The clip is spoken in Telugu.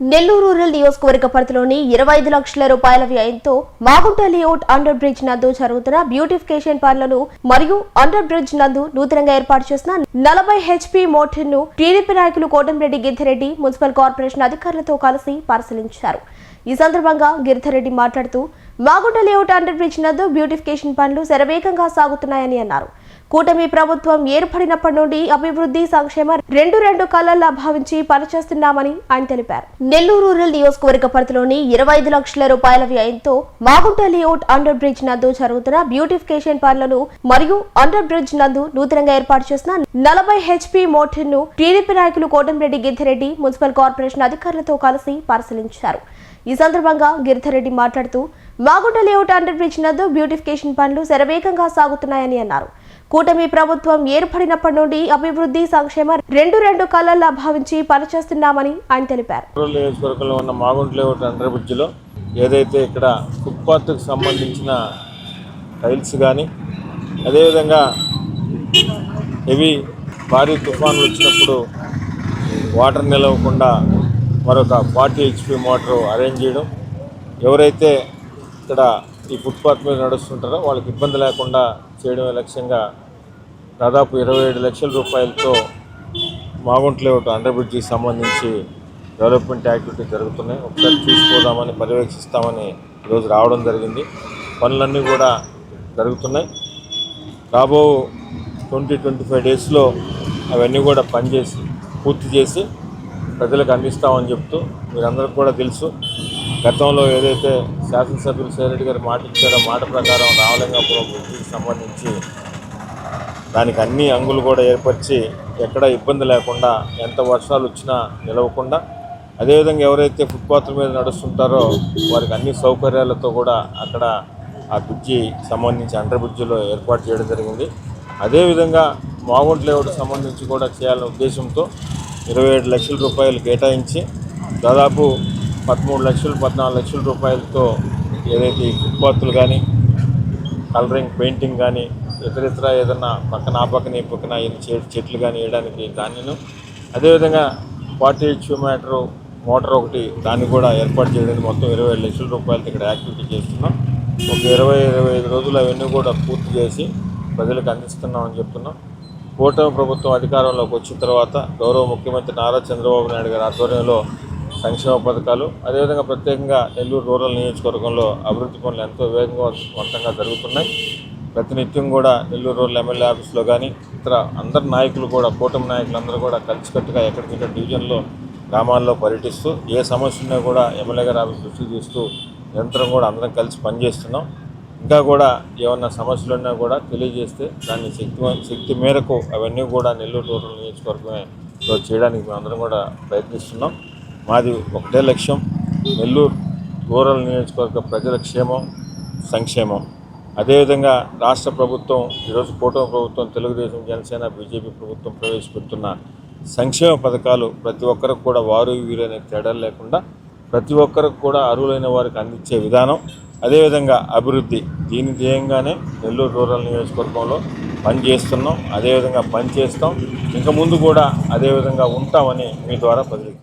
నెల్లూరు రూరల్ నియోజకవర్గ పరిధిలోని ఇరవై ఐదు లక్షల రూపాయల వ్యయంతో మాగుంట లేఅవుట్ అండర్ బ్రిడ్జ్ నందు జరుగుతున్న బ్యూటిఫికేషన్ పనులను మరియు అండర్ బ్రిడ్జ్ నందు నూతనంగా ఏర్పాటు చేసిన నలభై హెచ్పి మోటార్ను టీడీపీ నాయకులు కోటంరెడ్డి గిద్దిరెడ్డి మున్సిపల్ కార్పొరేషన్ అధికారులతో కలిసి పరిశీలించారు. ఈ సందర్భంగా గిరిధరెడ్డి మాట్లాడుతూ మాగుంట లేఅవుట్ అండర్ బ్రిడ్జ్ నందు బ్యూటిఫికేషన్ పనులు శరవేగంగా సాగుతున్నాయని అన్నారు. కూటమి ప్రభుత్వం ఏర్పడినప్పటి నుండి అభివృద్ధి సంక్షేమ రెండు రెండు కళ్ళల్లా భావించి పనిచేస్తున్నామని ఆయన తెలిపారు. నెల్లూరు రూరల్ నియోజకవర్గ పరిధిలోని ఇరవై ఐదు లక్షల రూపాయల వ్యయంతో మాగుంట లేఅవుట్ అండర్ బ్రిడ్జ్ నందు జరుగుతున్న బ్యూటిఫికేషన్ పనులను మరియు అండర్ బ్రిడ్జ్ నందు నూతనంగా ఏర్పాటు చేసిన నలభై హెచ్పి మోటార్ను టీడీపీ నాయకులు కోటంరెడ్డి గిద్దిరెడ్డి మున్సిపల్ కార్పొరేషన్ అధికారులతో కలిసి పరిశీలించారు. ఈ సందర్భంగా గిరిధరెడ్డి మాట్లాడుతూ మాగుంట లేఅవుట్ అండర్ బ్రిడ్జ్ నందు బ్యూటిఫికేషన్ పనులు శరవేగంగా సాగుతున్నాయని అన్నారు. కూటమి ప్రభుత్వం ఏర్పడినప్పటి నుండి అభివృద్ధి సంక్షేమ రెండు రెండు కళల్లో భావించి పనిచేస్తున్నామని ఆయన తెలిపారు. నియోజకవర్గంలో ఉన్న మాగుంట లేఅవుట్ అండర్ బ్రిడ్జ్లో ఏదైతే ఇక్కడ ఫుట్పాత్కి సంబంధించిన టైల్స్ కానీ అదేవిధంగా హెవీ భారీ తుఫాన్లు వచ్చినప్పుడు వాటర్ నిలవకుండా మరొక ఫార్టీ హెచ్పి మోటార్ అరేంజ్ చేయడం ఎవరైతే ఇక్కడ ఈ ఫుట్పాత్ మీద నడుస్తుంటారో వాళ్ళకి ఇబ్బంది లేకుండా చేయడమే లక్ష్యంగా దాదాపు ఇరవై ఏడు లక్షల రూపాయలతో మాగుంట లేఅవుట్ అండర్బ్రిడ్జ్కి సంబంధించి డెవలప్మెంట్ యాక్టివిటీ జరుగుతున్నాయి. ఒకసారి చూసుకోదామని పర్యవేక్షిస్తామని ఈరోజు రావడం జరిగింది. పనులన్నీ కూడా జరుగుతున్నాయి. రాబో ట్వంటీ ట్వంటీ ఫైవ్ డేస్లో అవన్నీ కూడా పనిచేసి పూర్తి చేసి ప్రజలకు అందిస్తామని చెప్తూ మీరందరికీ కూడా తెలుసు. గతంలో ఏదైతే శాసనసభ్యులు సేరెడ్డి గారు మాట ఇచ్చారో మాట ప్రకారం రామలింగాపురం బ్రిడ్జికి సంబంధించి దానికి అన్ని అంగులు కూడా ఏర్పరిచి ఎక్కడ ఇబ్బంది లేకుండా ఎంత వర్షాలు వచ్చినా నిలవకుండా అదేవిధంగా ఎవరైతే ఫుట్పాత్ల మీద నడుస్తుంటారో వారికి అన్ని సౌకర్యాలతో కూడా అక్కడ ఆ బ్రిడ్జి సంబంధించి అండర్ బ్రిడ్జిలో ఏర్పాటు చేయడం జరిగింది. అదేవిధంగా మాగుంట్ లేఅవుట్ సంబంధించి కూడా చేయాలనే ఉద్దేశంతో ఇరవై ఏడు లక్షల రూపాయలు కేటాయించి దాదాపు పదమూడు లక్షలు పద్నాలుగు లక్షల రూపాయలతో ఏదైతే ఫుట్పాత్లు కానీ కలరింగ్ పెయింటింగ్ కానీ ఇతరితర ఏదన్నా పక్కన ఆ పక్కన ఈ పక్కన చెట్లు కానీ వేయడానికి దానిను అదేవిధంగా ఫార్టీ హెచ్ మీటర్ మోటార్ ఒకటి దాన్ని కూడా ఏర్పాటు చేయడానికి మొత్తం ఇరవై ఐదు లక్షల రూపాయలతో ఇక్కడ యాక్టివిటీ చేస్తున్నాం. ఒక ఇరవై ఇరవై ఐదు రోజులు అవన్నీ కూడా పూర్తి చేసి ప్రజలకు అందిస్తున్నామని చెప్తున్నాం. కూటమి ప్రభుత్వం అధికారంలోకి వచ్చిన తర్వాత గౌరవ ముఖ్యమంత్రి నారా చంద్రబాబు నాయుడు గారి ఆధ్వర్యంలో సంక్షేమ పథకాలు అదేవిధంగా ప్రత్యేకంగా నెల్లూరు రూరల్ నియోజకవర్గంలో అభివృద్ధి పనులు ఎంతో వేగంగా వంతంగా జరుగుతున్నాయి. ప్రతినిత్యం కూడా నెల్లూరు రూరల్ ఎమ్మెల్యే ఆఫీస్లో కానీ ఇతర అందరు నాయకులు కూడా కూటమి నాయకులందరూ కూడా కలిసికట్టుగా ఎక్కడికక్కడ డివిజన్లో గ్రామాల్లో పర్యటిస్తూ ఏ సమస్య ఉన్నా కూడా ఎమ్మెల్యే గారి ఆఫీస్ దృష్టి తీస్తూ నిరంతరం కూడా అందరం కలిసి పనిచేస్తున్నాం. ఇంకా కూడా ఏమన్నా సమస్యలు ఉన్నా కూడా తెలియజేస్తే దాన్ని శక్తి శక్తి మేరకు అవన్నీ కూడా నెల్లూరు రూరల్ నియోజకవర్గమే చేయడానికి చేయడానికి మేమందరం కూడా ప్రయత్నిస్తున్నాం. మాది ఒకటే లక్ష్యం నెల్లూరు రూరల్ నియోజకవర్గ ప్రజల క్షేమం సంక్షేమం. అదేవిధంగా రాష్ట్ర ప్రభుత్వం ఈరోజు కూటమి ప్రభుత్వం తెలుగుదేశం జనసేన బీజేపీ ప్రభుత్వం ప్రవేశపెడుతున్న సంక్షేమ పథకాలు ప్రతి ఒక్కరికి కూడా వారు వీరు అనే తేడాలు లేకుండా ప్రతి ఒక్కరికి కూడా అర్హులైన వారికి అందించే విధానం అదేవిధంగా అభివృద్ధి. దీని ధ్యేయంగానే నెల్లూరు రూరల్ నియోజకవర్గంలో పని చేస్తున్నాం అదేవిధంగా పని చేస్తాం. ఇంకా ముందు కూడా అదేవిధంగా ఉంటామని మీ ద్వారా ప్రజలకి